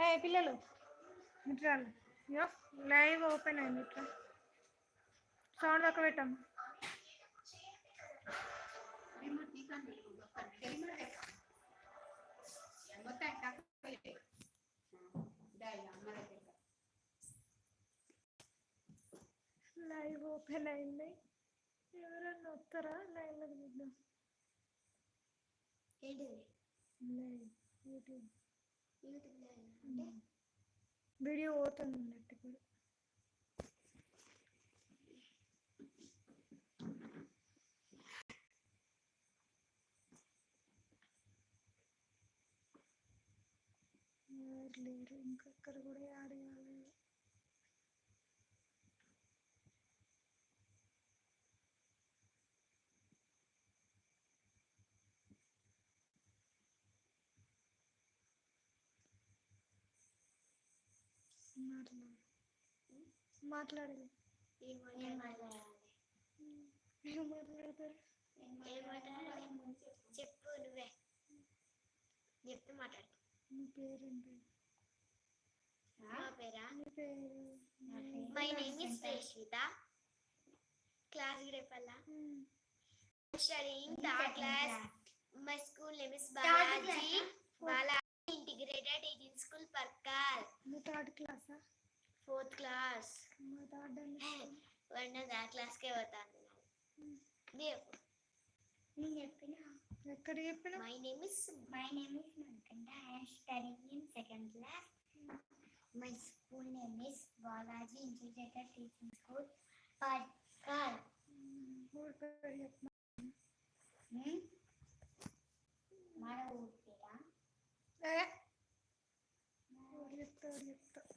ఏ పిల్లలు. ఇట్రాలు ఇయో live open అయింది ఇట్లా సౌండ్ తక్కువ పెట్టాము లైవ్ ఓపెన్ అయింది. ఎవరన్నా వస్తారా? లైవ్లో చూద్దాం. ఏంటిది? Live YouTube. యూట్యూబ్ అంటే వీడియో పోతుంది అన్నట్టు ఇప్పుడు ఎవరు లేరు ఇంకొకరు కూడా యాడ్ మాట్లాడాలి? ఏం మాట్లాడతారు? చెప్పు నువ్వే. చెప్తే మాట్లాడు. పేరేంటి? మా పేరా? మీ పేరు? My name is Shreshvitha class రేపల్లా? Studying third class my school fourth class మా థర్డ్ వన్ ఆ క్లాస్కే పోతాను చెప్పు నేను చెప్పిన ఎక్కడ చెప్పిన my name is my name is Manikanta I studying in second class my school name is Balaji integrated teaching school Patkal ఊరి పేరు చెప్పిన మన ఊరి పేరా ఊరు చెప్తే ఊరు చెప్తే